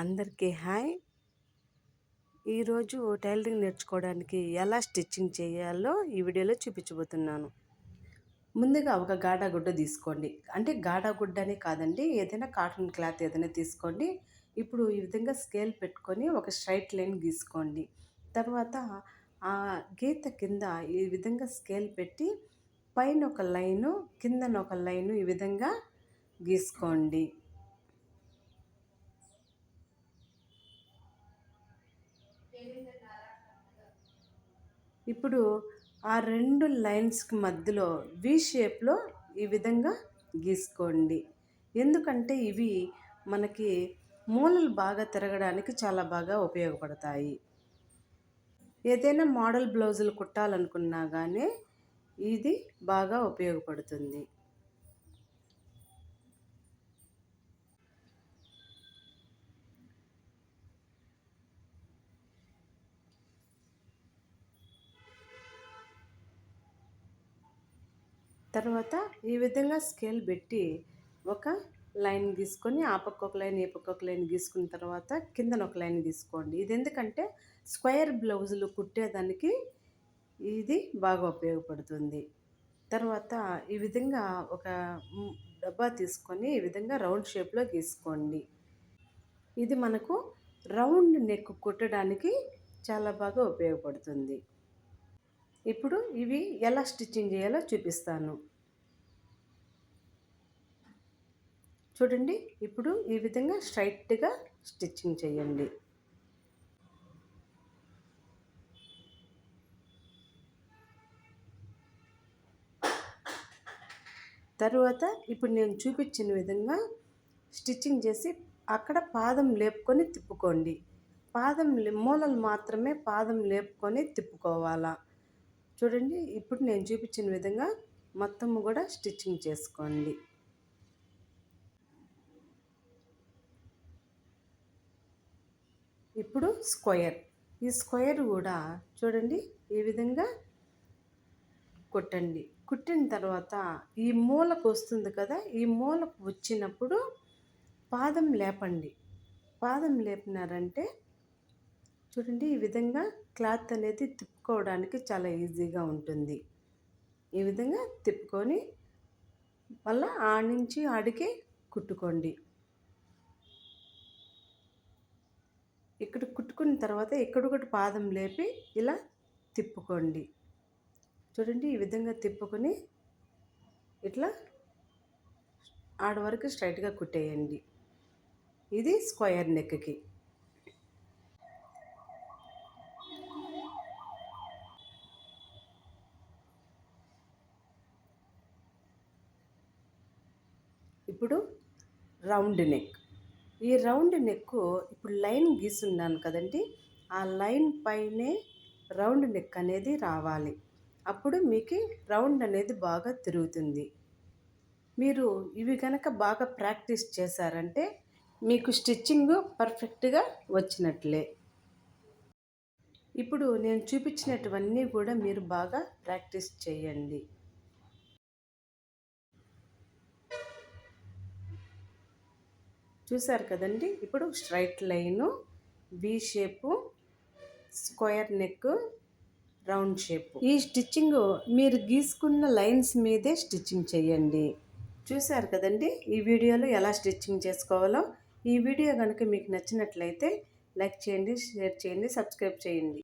అందరికీ హాయ్. ఈరోజు టైలరింగ్ నేర్చుకోవడానికి ఎలా స్టిచ్చింగ్ చేయాలో ఈ వీడియోలో చూపించబోతున్నాను. ముందుగా ఒక గాడా గుడ్డ తీసుకోండి. అంటే గాడా గుడ్డ కాదండి ఏదైనా కాటన్ క్లాత్ ఏదైనా తీసుకోండి. ఇప్పుడు ఈ విధంగా స్కేల్ పెట్టుకొని ఒక స్ట్రైట్ లైన్ గీసుకోండి. తర్వాత ఆ గీత కింద ఈ విధంగా స్కేల్ పెట్టి పైన ఒక లైను కిందన ఒక లైను ఈ విధంగా గీసుకోండి. ఇప్పుడు ఆ రెండు లైన్స్కి మధ్యలో వి షేప్లో ఈ విధంగా గీసుకోండి. ఎందుకంటే ఇవి మనకి మూలలు బాగా తిరగడానికి చాలా బాగా ఉపయోగపడతాయి. ఏదైనా మోడల్ బ్లౌజులు కుట్టాలనుకున్నా కానీ ఇది బాగా ఉపయోగపడుతుంది. తర్వాత ఈ విధంగా స్కేల్ పెట్టి ఒక లైన్ గీసుకొని ఆ పక్క ఒక లైన్ ఈ పక్క ఒక లైన్ గీసుకున్న తర్వాత కిందన ఒక లైన్ గీసుకోండి. ఇది ఎందుకంటే స్క్వేర్ బ్లౌజులు కుట్టేదానికి ఇది బాగా ఉపయోగపడుతుంది. తర్వాత ఈ విధంగా ఒక డబ్బా తీసుకొని ఈ విధంగా రౌండ్ షేప్లో గీసుకోండి. ఇది మనకు రౌండ్ నెక్ కుట్టడానికి చాలా బాగా ఉపయోగపడుతుంది. ఇప్పుడు ఇవి ఎలా స్టిచ్చింగ్ చేయాలో చూపిస్తాను. చూడండి ఇప్పుడు ఈ విధంగా స్ట్రైట్గా స్టిచ్చింగ్ చేయండి. తరువాత ఇప్పుడు నేను చూపించిన విధంగా స్టిచ్చింగ్ చేసి అక్కడ పాదం లేపుకొని తిప్పుకోండి. పాదం మూలలు మాత్రమే పాదం లేపుకొని తిప్పుకోవాలా. చూడండి ఇప్పుడు నేను చూపించిన విధంగా మొత్తం కూడా స్టిచ్చింగ్ చేసుకోండి. ఇప్పుడు స్క్వయర్ ఈ స్క్వయర్ కూడా చూడండి ఈ విధంగా కుట్టండి. కుట్టిన తర్వాత ఈ మూలకు వస్తుంది కదా ఈ మూలకు వచ్చినప్పుడు పాదం లేపండి. పాదం లేపినారంటే చూడండి ఈ విధంగా క్లాత్ అనేది తిప్పుకోవడానికి చాలా ఈజీగా ఉంటుంది. ఈ విధంగా తిప్పుకొని మళ్ళీ ఆ నుంచి ఆడికి కుట్టుకోండి. ఇక్కడ కుట్టుకున్న తర్వాత ఎక్కడొకటి పాదం లేపి ఇలా తిప్పుకోండి. చూడండి ఈ విధంగా తిప్పుకొని ఇట్లా ఆడ వరకు స్ట్రైట్గా కుట్టేయండి. ఇది స్క్వయర్ నెక్కి. ఇప్పుడు రౌండ్ నెక్. ఈ రౌండ్ నెక్ ఇప్పుడు లైన్ గీసున్నాను కదండి ఆ లైన్ పైనే రౌండ్ నెక్ అనేది రావాలి. అప్పుడు మీకు రౌండ్ అనేది బాగా తిరుగుతుంది. మీరు ఇవి కనుక బాగా ప్రాక్టీస్ చేశారంటే మీకు స్టిచ్చింగ్ పర్ఫెక్ట్గా వచ్చినట్లే. ఇప్పుడు నేను చూపించినటువన్నీ కూడా మీరు బాగా ప్రాక్టీస్ చేయండి. చూసారు కదండి? ఇప్పుడు straight line V shape square neck round shape ఈ స్టిచ్చింగ్ మీరు గీసుకున్న లైన్స్ మీదే స్టిచ్చింగ్ చేయండి. చూసారు కదండి? ఈ వీడియోలో ఎలా స్టిచ్చింగ్ చేసుకోవాలో. ఈ వీడియో కనుక మీకు నచ్చినట్లయితే లైక్ చేయండి షేర్ చేయండి సబ్స్క్రైబ్ చేయండి.